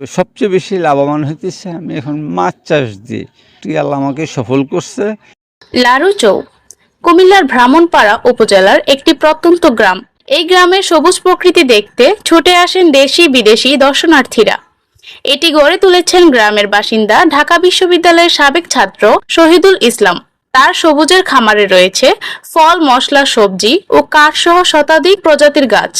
সবচেয়ে বেশি লাভবান হইতেছে আমি এখন মাছ চাষ দিয়ে। আল্লাহ আমাকে সফল করছে। লারুচৌ কুমিল্লার ভ্রামণপাড়া উপজেলার একটি প্রত্যন্ত গ্রাম। এই গ্রামের সবুজ প্রকৃতি দেখতে ছুটে আসেন দেশি বিদেশি দর্শনার্থীরা। এটি গড়ে তুলেছেন গ্রামের বাসিন্দা, ঢাকা বিশ্ববিদ্যালয়ের সাবেক ছাত্র শহীদুল ইসলাম। তার সবুজের খামারে রয়েছে ফল, মশলা, সবজি ও কাঠসহ শতাধিক প্রজাতির গাছ।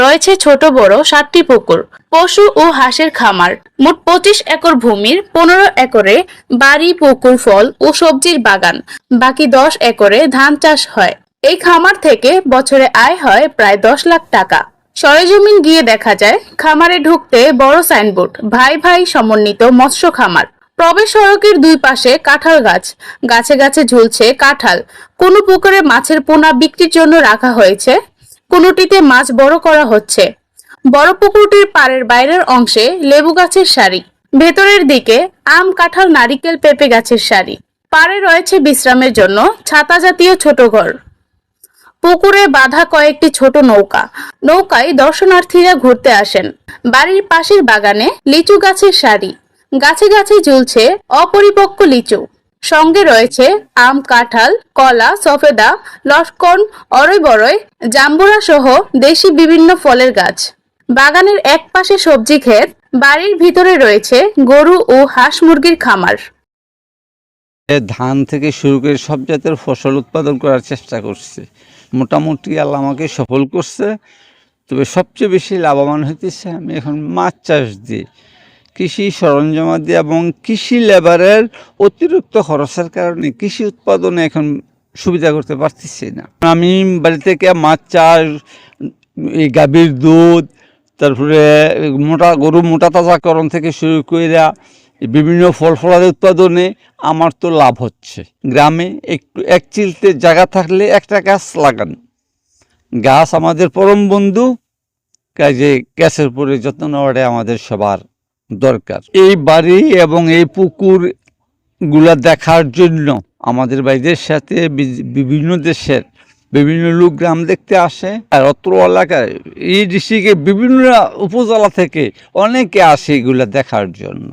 রয়েছে ছোট বড় সাতটি পুকুর, পশু ও হাঁসের খামার। মোট পঁচিশ একর ভূমির, পনেরো একরে বাড়ি, পুকুর, ফল ও সবজির বাগান, বাকি দশ একরে ধান চাষ হয়। এই খামার থেকে বছরে আয় হয় প্রায় দশ লাখ টাকা। সরেজমিন গিয়ে দেখা যায়, খামারে ঢুকতে বড় সাইনবোর্ড, ভাই ভাই সমন্বিত মৎস্য খামার। প্রবেশ সড়কের দুই পাশে কাঁঠাল গাছ, গাছে গাছে ঝুলছে কাঁঠাল। কোনো পুকুরে মাছের পোনা বিক্রির জন্য রাখা হয়েছে কোনোটিতে মাছ বড় করা হচ্ছে। বড় পুকুরটির পাড়ের বাইরের অংশে লেবু গাছের সারি। ভেতরের দিকে আম, কাঁঠাল, নারিকেল, পেঁপে গাছের সারি। পাড়ে রয়েছে বিশ্রামের জন্য ছাতা জাতীয় ছোট ঘর। পুকুরে বাঁধা কয়েকটি ছোট নৌকা। নৌকায় দর্শনার্থীরা ঘুরতে আসেন। বাড়ির পাশের বাগানে লিচু গাছের সারি। গাছে গাছে ঝুলছে অপরিপক্ক লিচু। সঙ্গে রয়েছে আম, কাঁঠাল, কলা, সফেদা লটকন অরই বরই জাম্বুরা সহ দেশি বিভিন্ন ফলের গাছ। বাগানের এক পাশে সবজি ক্ষেত, বাড়ির ভিতরে রয়েছে গরু ও হাঁস মুরগির খামার। ধান থেকে শুরু করে সব জাতের ফসল উৎপাদন করার চেষ্টা করছে। মোটামুটি আল্লাহ আমাকে সফল করছে। তবে সবচেয়ে বেশি লাভবান হইতেছে আমি এখন মাছ চাষ দিয়ে। কৃষি সরঞ্জাম দিয়ে এবং কৃষি লেবারের অতিরিক্ত খরচের কারণে কৃষি উৎপাদনে এখন সুবিধা করতে পারতেছি না। আমি বাড়ি থেকে মাছ চাষ, এই গাভীর দুধ, তারপরে মোটা গরু মোটা তাজাকরণ থেকে শুরু করে বিভিন্ন ফল ফলাদি উৎপাদনে আমার তো লাভ হচ্ছে। গ্রামে একটু এক চিলতে জায়গা থাকলে একটা গাছ লাগান। গাছ আমাদের পরম বন্ধু, কাজে গ্যাসের উপরে যত্ন নেওয়াটা আমাদের সবার দরকার। এই বাড়ি এবং এই পুকুরগুলা দেখার জন্য আমাদের বাড়িদের সাথে বিভিন্ন দেশের বিভিন্ন লোক গ্রাম দেখতে আসে। আর অত্র এলাকায়, এই ডিস্ট্রিক্টে বিভিন্ন উপজেলা থেকে অনেকে আসে এগুলা দেখার জন্য।